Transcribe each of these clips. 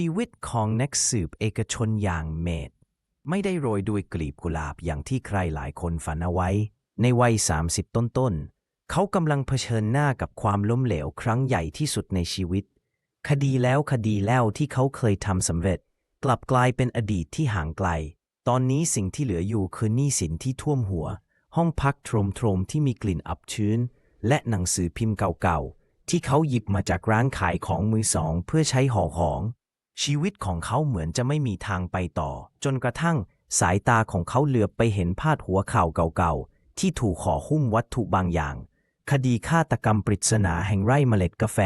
ชีวิตของนักสืบเอกชนอย่างเมดไม่ได้โรยด้วยกลีบกุหลาบอย่างที่ใครหลายคนฝันเอาไว้ ในวัย 30 ต้นๆ เขากำลังเผชิญหน้ากับความล้มเหลวครั้งใหญ่ที่สุดในชีวิต คดีแล้วคดีแล้วที่เขาเคยทำสำเร็จ กลับกลายเป็นอดีตที่ห่างไกล ตอนนี้สิ่งที่เหลืออยู่คือหนี้สินที่ท่วมหัว ห้องพักโทรมๆที่มีกลิ่นอับชื้น และหนังสือพิมพ์เก่าๆที่เขาหยิบมาจากร้านขายของมือสอง เพื่อใช้ห่อของ ชีวิตของเขาเหมือนจะไม่มีทางไปต่อ จนกระทั่งสายตาของเขาเหลือบไปเห็นพาดหัวข่าวเก่าๆ ที่ถูกห่อหุ้มวัตถุบางอย่าง คดีฆาตกรรมปริศนาแห่งไร่เมล็ดกาแฟ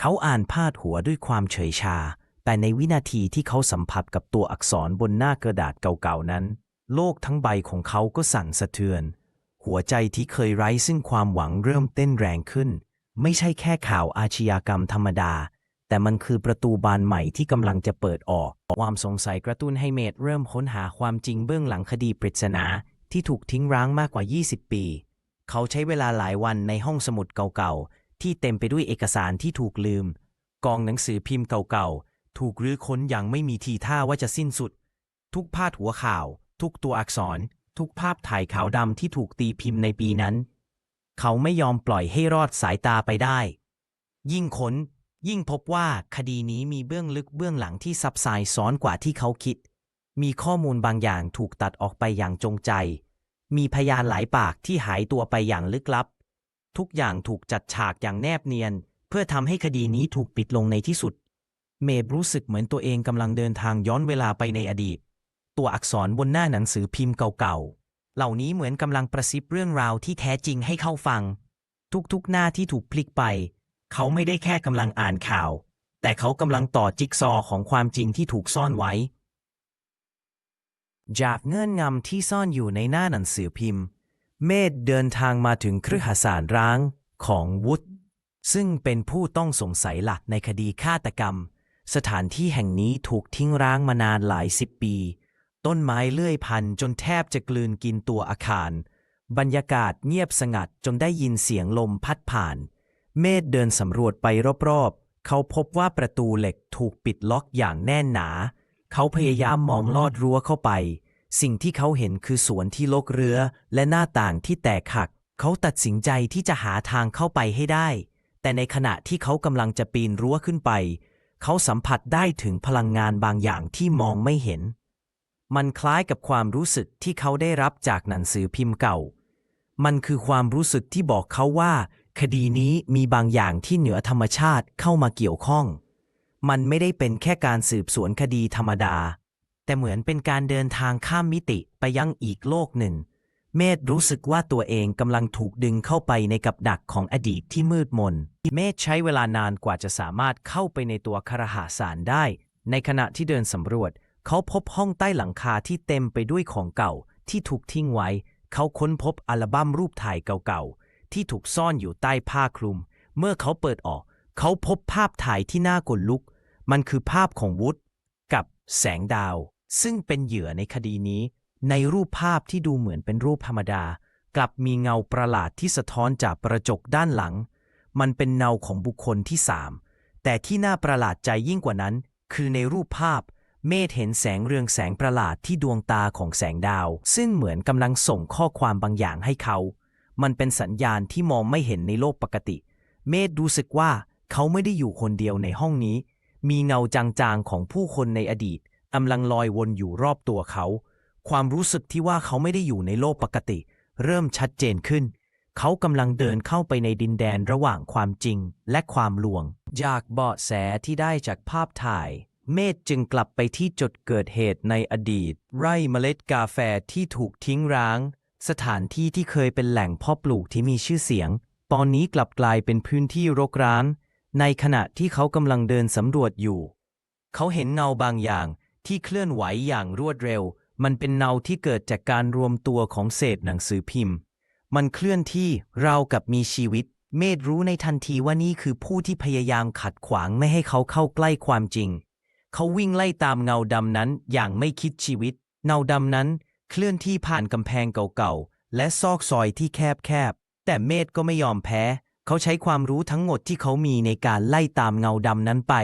เขาอ่านพาดหัวด้วยความเฉยชา แต่ในวินาทีที่เขาสัมผัสกับตัวอักษรบนหน้ากระดาษเก่าๆนั้น โลกทั้งใบของเขาก็สั่นสะเทือน หัวใจที่เคยไร้ซึ่งความหวังเริ่มเต้นแรงขึ้น ไม่ใช่แค่ข่าวอาชญากรรมธรรมดา แต่มันคือประตูบานใหม่ที่กำลังจะเปิดออก ความสงสัยกระตุ้นให้เมดเริ่มค้นหาความจริงเบื้องหลังคดีปริศนาที่ถูกทิ้งร้างมากกว่า 20 ปี เขาใช้เวลาหลายวันในห้องสมุดเก่าๆ ที่เต็มไปด้วยเอกสารที่ถูกลืม กองหนังสือพิมพ์เก่าๆ ถูกรื้อค้นอย่างไม่มีทีท่าว่าจะสิ้นสุด ทุกพาดหัวข่าว ทุกตัวอักษร ทุกภาพถ่ายขาวดำที่ถูกตีพิมพ์ในปีนั้น เขาไม่ยอมปล่อยให้รอดสายตาไปได้ ยิ่งค้น ยิ่งพบว่าคดีนี้มีเบื้องลึกเบื้องหลังที่ซับซ้อนซ้อนกว่าที่เขาคิด มีข้อมูลบางอย่างถูกตัดออกไปอย่างจงใจ มีพยานหลายปากที่หายตัวไปอย่างลึกลับ ทุกอย่างถูกจัดฉากอย่างแนบเนียน เพื่อทำให้คดีนี้ถูกปิดลงในที่สุด เมบรู้สึกเหมือนตัวเองกำลังเดินทางย้อนเวลาไปในอดีต ตัวอักษรบนหน้าหนังสือพิมพ์เก่าๆ เหล่านี้เหมือนกำลังประซิบเรื่องราวที่แท้จริงให้เข้าฟัง ทุกๆหน้าที่ถูกพลิกไป เขาไม่ได้แค่กำลังอ่านข่าว แต่เขากำลังต่อจิ๊กซอว์ของความจริงที่ถูกซ่อนไว้ จากเงื่อนงำที่ซ่อนอยู่ในหน้าหนังสือพิมพ์ เมธเดินทางมาถึงครหาสารร้างของวุฒซึ่งเป็นผู้ต้องสงสัยหลักในคดีฆาตกรรม สถานที่แห่งนี้ถูกทิ้งร้างมานานหลายสิบปี ต้นไม้เลื่อยพันจนแทบจะกลืนกินตัวอาคาร บรรยากาศเงียบสงัดจนได้ยินเสียงลมพัดผ่าน เมธเดินสำรวจไปรอบๆ เขาพบว่าประตูเหล็กถูกปิดล็อกอย่างแน่นหนา เขาพยายามมองลอดรั้วเข้าไป สิ่งที่เขาเห็นคือสวนที่ลกเรือ และหน้าต่างที่แตกหัก เขาตัดสินใจที่จะหาทางเข้าไปให้ได้ แต่ในขณะที่เขากำลังจะปีนรั้วขึ้นไป เขาสัมผัสได้ถึงพลังงานบางอย่างที่มองไม่เห็น มันคล้ายกับความรู้สึกที่เขาได้รับจากหนังสือพิมพ์เก่า มันคือความรู้สึกที่บอกเขาว่า คดีนี้มีบางอย่างที่เหนือธรรมชาติเข้ามาเกี่ยวข้อง มันไม่ได้เป็นแค่การสืบสวนคดีธรรมดา แต่เหมือนเป็นการเดินทางข้ามมิติไปยังอีกโลกหนึ่ง เมธรู้สึกว่าตัวเองกำลังถูกดึงเข้าไปในกับดักของอดีตที่มืดมน เมธใช้เวลานานกว่าจะสามารถเข้าไปในตัวคารหาสารได้ ในขณะที่เดินสำรวจ เขาพบห้องใต้หลังคาที่เต็มไปด้วยของเก่าที่ถูกทิ้งไว้ เขาค้นพบอัลบั้มรูปถ่ายเก่าๆ ที่ถูกซ่อนอยู่ใต้ผ้าคลุม เมื่อเขาเปิดออก เขาพบภาพถ่ายที่น่ากลลุก มันคือภาพของวุฒกับแสงดาว ซึ่งเป็นเหยื่อในคดีนี้ ในรูปภาพที่ดูเหมือนเป็นรูปธรรมดา กลับมีเงาประหลาดที่สะท้อนจากกระจกด้านหลัง มันเป็นเงาของบุคคลที่สามแต่ที่น่าประหลาดใจยิ่งกว่านั้น คือในรูปภาพ เมธเห็นแสงเรืองแสงประหลาดที่ดวงตาของแสงดาว ซึ่งเหมือนกำลังส่งข้อความบางอย่างให้เขา มันเป็นสัญญาณที่มองไม่เห็นในโลกปกติ เมธรู้สึกว่าเขาไม่ได้อยู่คนเดียวในห้องนี้ มีเงาจางๆของผู้คนในอดีตกำลังลอยวนอยู่รอบตัวเขา ความรู้สึกที่ว่าเขาไม่ได้อยู่ในโลกปกติ เริ่มชัดเจนขึ้น เขากำลังเดินเข้าไปในดินแดนระหว่างความจริงและความลวง จากเบาะแสที่ได้จากภาพถ่าย เมธจึงกลับไปที่จุดเกิดเหตุในอดีต ไร่เมล็ดกาแฟที่ถูกทิ้งร้าง สถานที่ที่เคยเป็นแหล่งเพาะปลูกที่มีชื่อเสียง ตอนนี้กลับกลายเป็นพื้นที่รกร้าง ในขณะที่เขากำลังเดินสำรวจอยู่ เขาเห็นเงาบางอย่างที่เคลื่อนไหวอย่างรวดเร็ว มันเป็นเงาที่เกิดจากการรวมตัวของเศษหนังสือพิมพ์ มันเคลื่อนที่ราวกับมีชีวิต เมธรู้ในทันทีว่านี่คือผู้ที่พยายามขัดขวางไม่ให้เขาเข้าใกล้ความจริง เขาวิ่งไล่ตามเงาดำนั้นอย่างไม่คิดชีวิต เงาดำนั้น เคลื่อนที่ผ่านกำแพงเก่าๆ และซอกซอยที่แคบๆ แต่เมธก็ไม่ยอมแพ้ เขาใช้ความรู้ทั้งหมดที่เขามีในการไล่ตามเงาดำนั้นไป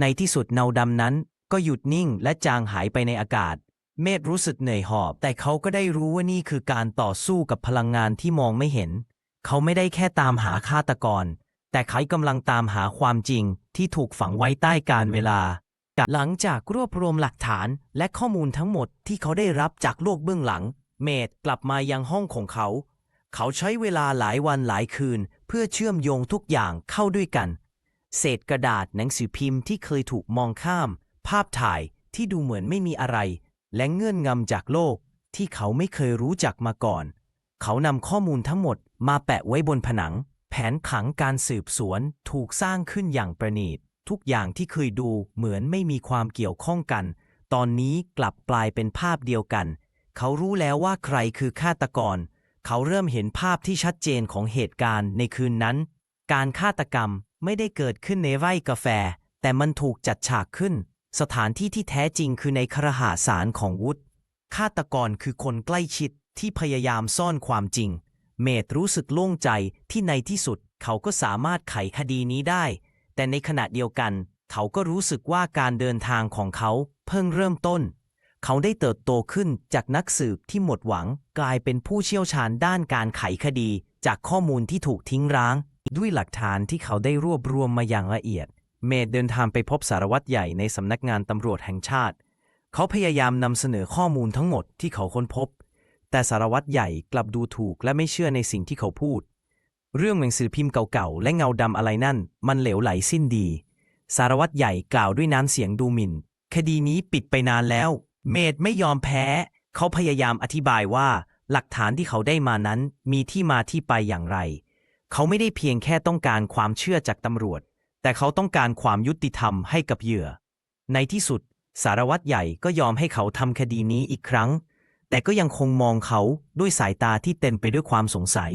ในที่สุดเงาดำนั้น ก็หยุดนิ่งและจางหายไปในอากาศ เมธรู้สึกเหนื่อยหอบ แต่เขาก็ได้รู้ว่านี่คือการต่อสู้กับพลังงานที่มองไม่เห็น เขาไม่ได้แค่ตามหาฆาตกร แต่เขากำลังตามหาความจริงที่ถูกฝังไว้ใต้การเวลา หลังจากรวบรวมหลักฐานและข้อมูลทั้งหมดที่เขาได้รับจากโลกเบื้องหลัง เมธกลับมายังห้องของเขา เขาใช้เวลาหลายวันหลายคืน เพื่อเชื่อมโยงทุกอย่างเข้าด้วยกัน เศษกระดาษหนังสือพิมพ์ที่เคยถูกมองข้าม ภาพถ่ายที่ดูเหมือนไม่มีอะไร และเงื่อนงำจากโลก ที่เขาไม่เคยรู้จักมาก่อน เขานำข้อมูลทั้งหมดมาแปะไว้บนผนัง แผนขังการสืบสวนถูกสร้างขึ้นอย่างประณีต ทุกอย่างที่เคยดูเหมือนไม่มีความเกี่ยวข้องกัน ตอนนี้กลับกลายเป็นภาพเดียวกัน เขารู้แล้วว่าใครคือฆาตกร เขาเริ่มเห็นภาพที่ชัดเจนของเหตุการณ์ในคืนนั้น การฆาตกรรมไม่ได้เกิดขึ้นในไร่กาแฟ แต่มันถูกจัดฉากขึ้น สถานที่ที่แท้จริงคือในครหาสารของวุฒฆาตกรคือคนใกล้ชิดที่พยายามซ่อนความจริง เมธรู้สึกโล่งใจที่ในที่สุดเขาก็สามารถไขคดีนี้ได้ แต่ในขณะเดียวกัน เขาก็รู้สึกว่าการเดินทางของเขาเพิ่งเริ่มต้น เขาได้เติบโตขึ้นจากนักสืบที่หมดหวัง กลายเป็นผู้เชี่ยวชาญด้านการไขคดี จากข้อมูลที่ถูกทิ้งร้าง ด้วยหลักฐานที่เขาได้รวบรวมมาอย่างละเอียด เมธเดินทางไปพบสารวัตรใหญ่ในสำนักงานตำรวจแห่งชาติ เขาพยายามนำเสนอข้อมูลทั้งหมดที่เขาค้นพบ แต่สารวัตรใหญ่กลับดูถูกและไม่เชื่อในสิ่งที่เขาพูด เรื่องหนังสือพิมพ์เก่าๆ และเงาดำอะไรนั่น มันเหลวไหลสิ้นดี สารวัตรใหญ่กล่าวด้วยน้ำเสียงดูหมิ่น คดีนี้ปิดไปนานแล้ว เมธไม่ยอมแพ้ เขาพยายามอธิบายว่า หลักฐานที่เขาได้มานั้น มีที่มาที่ไปอย่างไร เขาไม่ได้เพียงแค่ต้องการความเชื่อจากตำรวจ แต่เขาต้องการความยุติธรรมให้กับเหยื่อ ในที่สุด สารวัตรใหญ่ก็ยอมให้เขาทำคดีนี้อีกครั้ง แต่ก็ยังคงมองเขาด้วยสายตาที่เต็มไปด้วยความสงสัย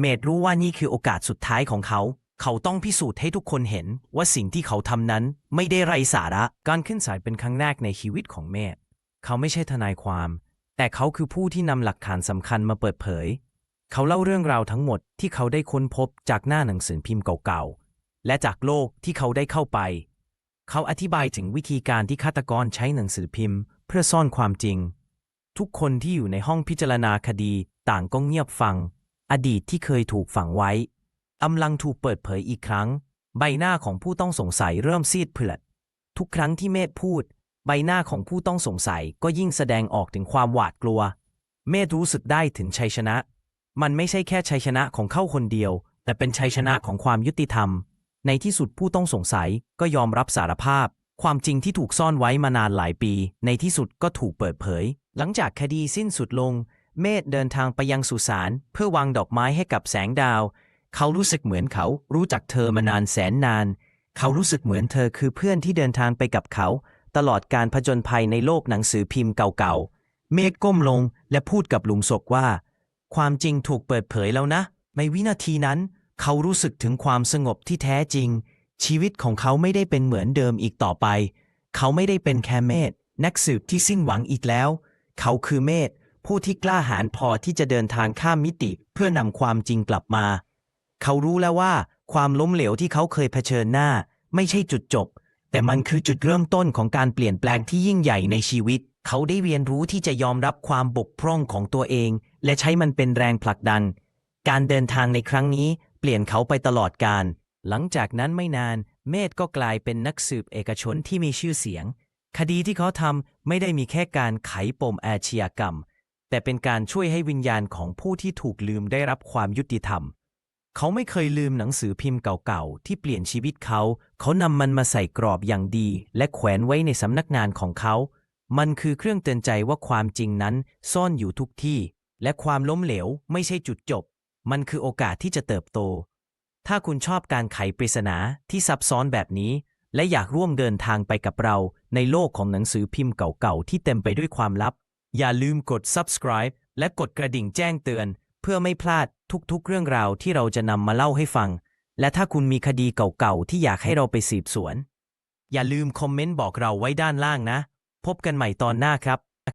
เมธรู้ว่านี่คือโอกาสสุดท้ายของเขา เขาต้องพิสูจน์ให้ทุกคนเห็นว่าสิ่งที่เขาทำนั้นไม่ได้ไร้สาระ การขึ้นศาลเป็นครั้งแรกในชีวิตของเมธเขาไม่ใช่ทนายความ แต่เขาคือผู้ที่นำหลักฐานสำคัญมาเปิดเผย เขาเล่าเรื่องราวทั้งหมดที่เขาได้ค้นพบจากหน้าหนังสือพิมพ์เก่าๆ และจากโลกที่เขาได้เข้าไป เขาอธิบายถึงวิธีการที่ฆาตกรใช้หนังสือพิมพ์ เพื่อซ่อนความจริง ทุกคนที่อยู่ในห้องพิจารณาคดีต่างก็เงียบฟัง อดีตที่เคยถูกฝังไว้กำลังถูกเปิดเผยอีกครั้ง ใบหน้าของผู้ต้องสงสัยเริ่มซีดเผือด ทุกครั้งที่เมธพูด ใบหน้าของผู้ต้องสงสัยก็ยิ่งแสดงออกถึงความหวาดกลัว เมธรู้สึกได้ถึงชัยชนะ มันไม่ใช่แค่ชัยชนะของเขาคนเดียว แต่เป็นชัยชนะของความยุติธรรม ในที่สุดผู้ต้องสงสัยก็ยอมรับสารภาพ ความจริงที่ถูกซ่อนไว้มานานหลายปี ในที่สุดก็ถูกเปิดเผย หลังจากคดีสิ้นสุดลง เมธเดินทางไปยังสุสานเพื่อวางดอกไม้ให้กับแสงดาว เขารู้สึกเหมือนเขารู้จักเธอมานานแสนนาน เขารู้สึกเหมือนเธอคือเพื่อนที่เดินทางไปกับเขา ตลอดการผจญภัยในโลกหนังสือพิมพ์เก่าๆ เมฆก้มลงและพูดกับหลุมศพว่า ความจริงถูกเปิดเผยแล้วนะ ในวินาทีนั้น เขารู้สึกถึงความสงบที่แท้จริง ชีวิตของเขาไม่ได้เป็นเหมือนเดิมอีกต่อไป เขาไม่ได้เป็นแค่เมธนักสืบที่สิ้นหวังอีกแล้ว เขาคือเมธ ผู้ที่กล้าหาญพอที่จะเดินทางข้ามมิติเพื่อนำความจริงกลับมา เขารู้แล้วว่า ความล้มเหลวที่เขาเคยเผชิญหน้า ไม่ใช่จุดจบ แต่มันคือจุดเริ่มต้นของการเปลี่ยนแปลงที่ยิ่งใหญ่ในชีวิต เขาได้เรียนรู้ที่จะยอมรับความบกพร่องของตัวเอง และใช้มันเป็นแรงผลักดัน การเดินทางในครั้งนี้เปลี่ยนเขาไปตลอดการ หลังจากนั้นไม่นาน เมธก็กลายเป็นนักสืบเอกชนที่มีชื่อเสียง คดีที่เขาทำไม่ได้มีแค่การไขปมอาชญากรรม แต่เป็นการช่วยให้วิญญาณของผู้ที่ถูกลืมได้รับความยุติธรรม เขาไม่เคยลืมหนังสือพิมพ์เก่าๆ ที่เปลี่ยนชีวิตเขา เขานำมันมาใส่กรอบอย่างดี และแขวนไว้ในสำนักงานของเขา มันคือเครื่องเตือนใจว่าความจริงนั้นซ่อนอยู่ทุกที่ และความล้มเหลวไม่ใช่จุดจบ มันคือโอกาสที่จะเติบโต ถ้าคุณชอบการไขปริศนาที่ซับซ้อนแบบนี้ และอยากร่วมเดินทางไปกับเราในโลกของหนังสือพิมพ์เก่าๆ ที่เต็มไปด้วยความลับ อย่าลืมกด subscribe และกดกระดิ่งแจ้งเตือน เพื่อไม่พลาดทุกๆ เรื่องราวที่เราจะนำมาเล่าให้ฟัง และถ้าคุณมีคดีเก่าๆ ที่อยากให้เราไปสืบสวน อย่าลืมคอมเมนต์บอกเราไว้ด้านล่างนะ พบกันใหม่ตอนหน้าครับ